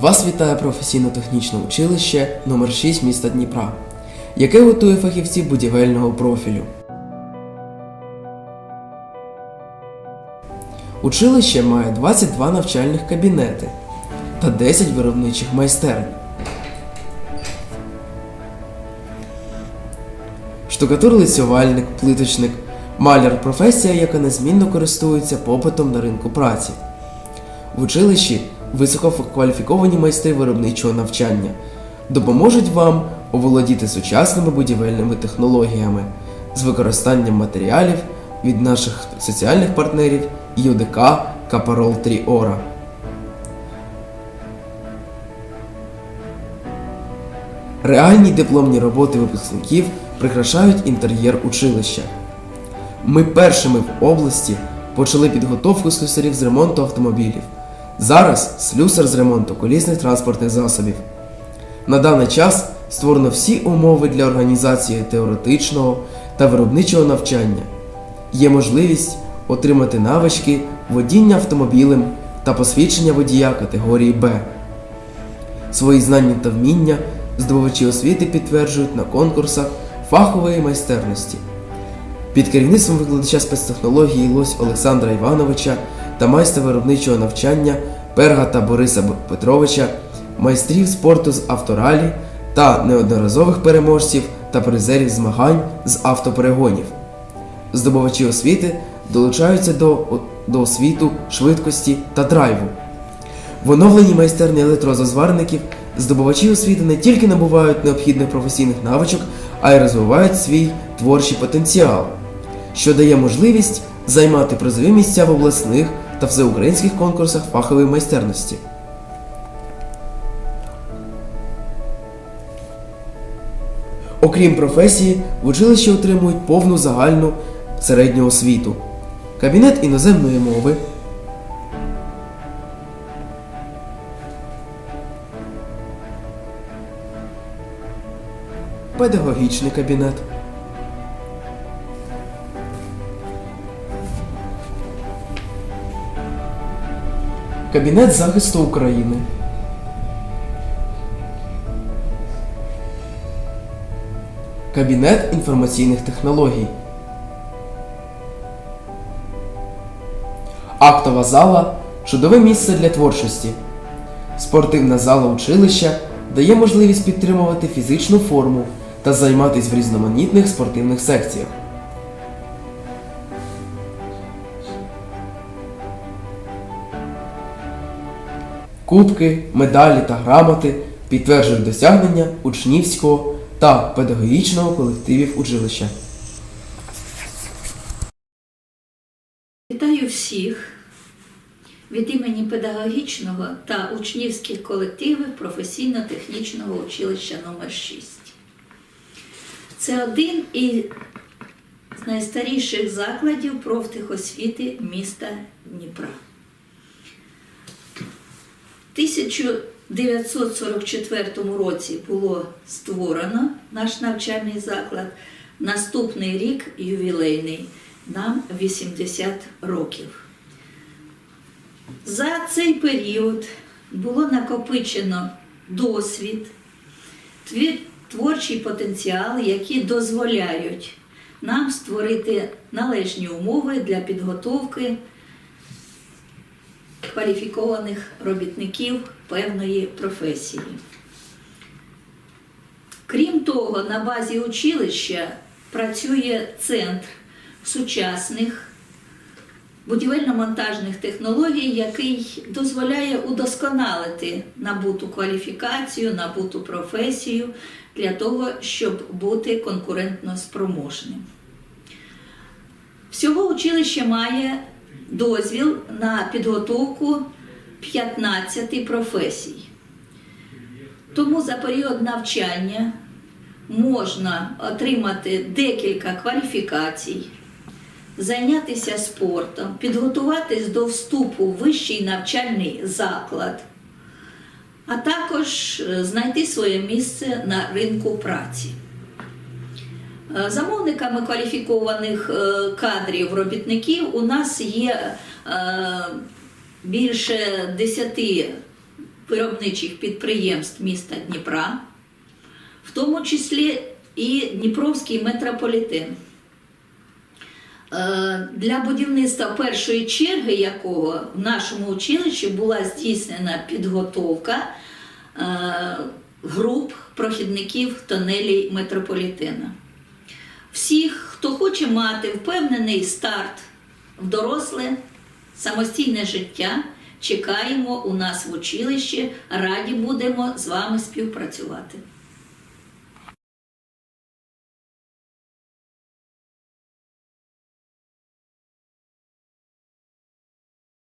Вас вітає професійно-технічне училище номер 6 міста Дніпра, яке готує фахівців будівельного профілю. Училище має 22 навчальних кабінети та 10 виробничих майстерень. Штукатур лицювальник, плиточник, маляр професія, яка незмінно користується попитом на ринку праці. В училищі висококваліфіковані майстри виробничого навчання допоможуть вам оволодіти сучасними будівельними технологіями з використанням матеріалів від наших соціальних партнерів ЮДК Капарол Тріора. Реальні дипломні роботи випускників прикрашають інтер'єр училища. Ми першими в області почали підготовку слюсарів з ремонту автомобілів. Зараз слюсар з ремонту колісних транспортних засобів. На даний час створено всі умови для організації теоретичного та виробничого навчання. Є можливість отримати навички водіння автомобілем та посвідчення водія категорії Б. Свої знання та вміння здобувачі освіти підтверджують на конкурсах фахової майстерності. Під керівництвом викладача спецтехнології Лось Олександра Івановича та майстра виробничого навчання Перга та Бориса Петровича, майстрів спорту з авторалі та неодноразових переможців та призерів змагань з автоперегонів. Здобувачі освіти долучаються до, до освіту швидкості та драйву. В оновленій майстерні електрозазварників здобувачі освіти не тільки набувають необхідних професійних навичок, а й розвивають свій творчий потенціал, що дає можливість займати призові місця в обласних та всеукраїнських конкурсах фахової майстерності. Окрім професії, в училищі отримують повну загальну середню освіту, кабінет іноземної мови, педагогічний кабінет. Кабінет захисту України. Кабінет інформаційних технологій. Актова зала чудове місце для творчості. Спортивна зала училища дає можливість підтримувати фізичну форму та займатися в різноманітних спортивних секціях. Кубки, медалі та грамоти підтверджують досягнення учнівського та педагогічного колективів училища. Вітаю всіх від імені педагогічного та учнівських колективів професійно-технічного училища номер 6 Це один із найстаріших закладів профтехосвіти міста Дніпра. В 1944 році було створено наш навчальний заклад. Наступний рік ювілейний нам 80 років. За цей період було накопичено досвід, творчий потенціал, які дозволяють нам створити належні умови для підготовки кваліфікованих робітників певної професії. Крім того, на базі училища працює центр сучасних будівельно-монтажних технологій, який дозволяє удосконалити набуту кваліфікацію, набуту професію для того, щоб бути конкурентно спроможним. Всього училище має дозвіл на підготовку 15 професій. Тому за період навчання можна отримати декілька кваліфікацій, зайнятися спортом, підготуватись до вступу в вищий навчальний заклад, а також е, знайти своє місце на ринку праці. Е, Замовниками кваліфікованих е, кадрів робітників у нас є е, більше 10 виробничих підприємств міста Дніпра, в тому числі і Дніпровський метрополітен. Для будівництва першої черги, якого в нашому училищі була здійснена підготовка груп прохідників тонелей метрополітена. Всіх, хто хоче мати впевнений старт в доросле самостійне життя, чекаємо у нас в училищі, раді будемо з вами співпрацювати.